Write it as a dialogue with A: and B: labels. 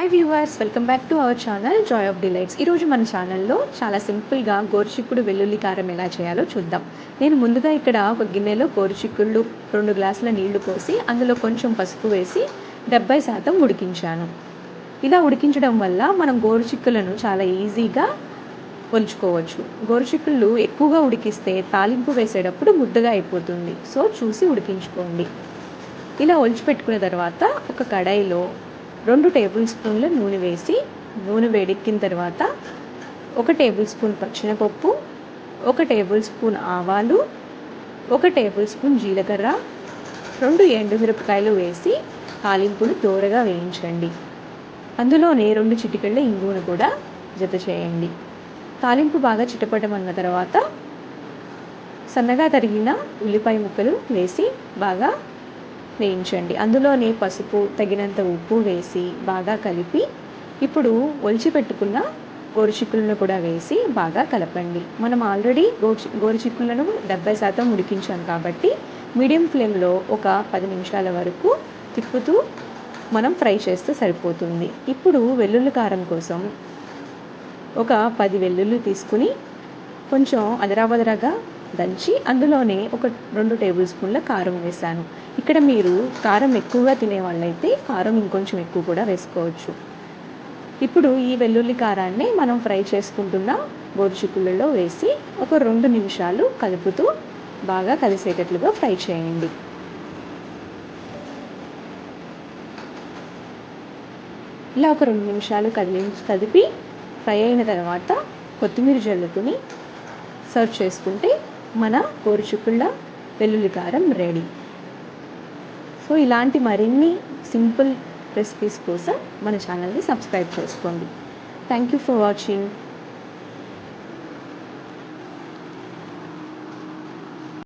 A: Hi viewers welcome back to our channel joy of delights ఈరోజు మన ఛానల్లో చాలా సింపుల్గా గోరుచిక్కుడు వెల్లుల్లి కారం ఎలా చేయాలో చూద్దాం. నేను ముందుగా ఇక్కడ ఒక గిన్నెలో గోరుచిక్కుళ్ళు రెండు గ్లాసుల నీళ్ళు పోసి అందులో కొంచెం పసుపు వేసి డెబ్బై శాతం ఉడికించాను. ఇలా ఉడికించడం వల్ల మనం గోరుచిక్కులను చాలా ఈజీగా ఒలుచుకోవచ్చు. గోరుచిక్కుళ్ళు ఎక్కువగా ఉడికిస్తే తాలింపు వేసేటప్పుడు ముద్దగా అయిపోతుంది. సో చూసి ఉడికించుకోండి. ఇలా ఒలిచిపెట్టుకున్న తర్వాత ఒక కడాయిలో రెండు టేబుల్ స్పూన్ల నూనె వేసి నూనె వేడెక్కిన తర్వాత ఒక టేబుల్ స్పూన్ పచ్చినపప్పు ఒక టేబుల్ స్పూన్ ఆవాలు ఒక టేబుల్ స్పూన్ జీలకర్ర రెండు ఎండుమిరపకాయలు వేసి తాలింపును దోరగా వేయించండి. అందులోనే రెండు చిటికెళ్ళ ఇంగువను కూడా జత చేయండి. తాలింపు బాగా చిటపటమన్న తర్వాత సన్నగా తరిగిన ఉల్లిపాయ ముక్కలు వేసి బాగా వేయించండి అందులోనే పసుపు తగినంత ఉప్పు వేసి బాగా కలిపి ఇప్పుడు ఒలిచి పెట్టుకున్న గోరుచిక్కులను కూడా వేసి బాగా కలపండి. మనం ఆల్రెడీ గోరు గోరుచిక్కులను డెబ్బై శాతం ఉడికించాం కాబట్టి మీడియం ఫ్లేమ్లో ఒక పది నిమిషాల వరకు తిప్పుతూ మనం ఫ్రై చేస్తే సరిపోతుంది. ఇప్పుడు వెల్లుల్లి కారం కోసం ఒక పది వెల్లుల్లి తీసుకుని కొంచెం అదరాబదరాగా దంచి అందులోనే ఒక రెండు టేబుల్ స్పూన్ల కారం వేసాను ఇక్కడ మీరు కారం ఎక్కువగా తినే వాళ్ళైతే కారం ఇంకొంచెం ఎక్కువ కూడా వేసుకోవచ్చు. ఇప్పుడు ఈ వెల్లుల్లి కారాన్ని మనం ఫ్రై చేసుకుంటున్న గోరుచిక్కులలో వేసి ఒక రెండు నిమిషాలు కలుపుతూ బాగా కలిసేటట్లుగా ఫ్రై చేయండి. ఇలా ఒక రెండు నిమిషాలు కదిలి కదిపి ఫ్రై అయిన తర్వాత కొత్తిమీర జల్లుకుని సర్వ్ చేసుకుంటే మన కోరుచుకుళ్ళ వెల్లుల్లి కారం రెడీ. సో ఇలాంటి మరిన్ని సింపుల్ రెసిపీస్ కోసం మన ఛానల్ని సబ్స్క్రైబ్ చేసుకోండి. Thank you for watching